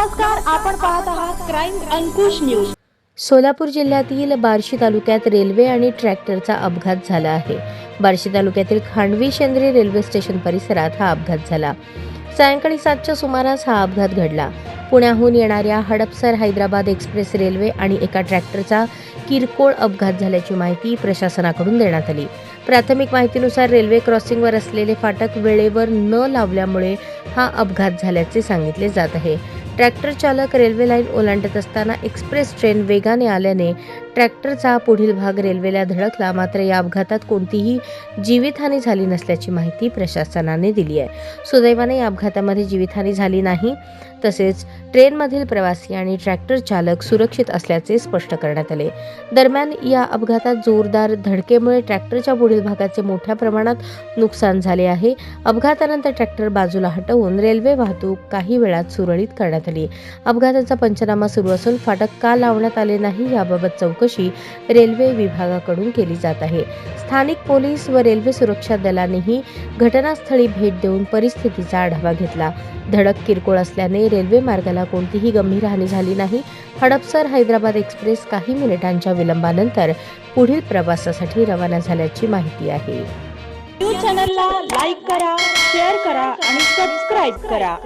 नमस्कार आपण पाहत आहात क्राईम अंकुश न्यूज सोलापूर जिल्ह्यातील बार्शी तालुक्यात रेल्वे आणि ट्रॅक्टरचा अपघात झाला आहे. बार्शी तालुक्यातील खांडवी शेंद्री रेल्वे स्टेशन परिसरात हा अपघात झाला. सायंकाळी सातच्या सुमारास हा अपघात घडला. पुण्याहून येणाऱ्या हडपसर हैदराबाद एक्सप्रेस रेल्वे आणि एका ट्रॅक्टरचा किरकोळ अपघात झाल्याची माहिती प्रशासनाकडून देण्यात आली. प्राथमिक माहितीनुसार रेल्वे क्रॉसिंगवर असलेले फाटक वेळेवर न लावल्यामुळे हा अपघात झाल्याचे सांगितले जात आहे. ट्रॅक्टर चालक रेल्वे लाईन ओलांडत असताना एक्सप्रेस ट्रेन वेगाने आल्याने ट्रॅक्टरचा पुढील भाग रेल्वेला धडकला मात्र या अपघातात कोणतीही जीवितहानी झाली नसल्याची माहिती प्रशासनाने दिली आहे. सुदैवाने या अपघातामध्ये जीवितहानी झाली नाही तसेच ट्रेनमधील प्रवासी आणि ट्रॅक्टर चालक सुरक्षित असल्याचे स्पष्ट करण्यात आले. दरम्यान या अपघातात जोरदार धडकेमुळे ट्रॅक्टरच्या पुढील भागाचे मोठ्या प्रमाणात नुकसान झाले आहे. अपघातानंतर ट्रॅक्टर बाजूला हटवून रेल्वे वाहतूक काही वेळात सुरळीत करण्यात आली. अपघाताचा पंचनामा सुरू असून फाटक का लावण्यात आले नाही याबाबत चौकशी चौकशी रेल्वे विभागाकडून केली जात आहे. स्थानिक पोलीस व रेल्वे सुरक्षा दलानेही घटनास्थळी भेट देऊन परिस्थितीचा आढावा घेतला. धडक किरकोळ असल्याने रेल्वे मार्गाला कोणतीही गंभीर हानी झाली नाही. हडपसर हैदराबाद एक्सप्रेस काही मिनिटांच्या विलंबानंतर पुढील प्रवासासाठी रवाना झाल्याची माहिती आहे. न्यूज चॅनलला लाईक करा शेअर करा आणि सबस्क्राईब करा.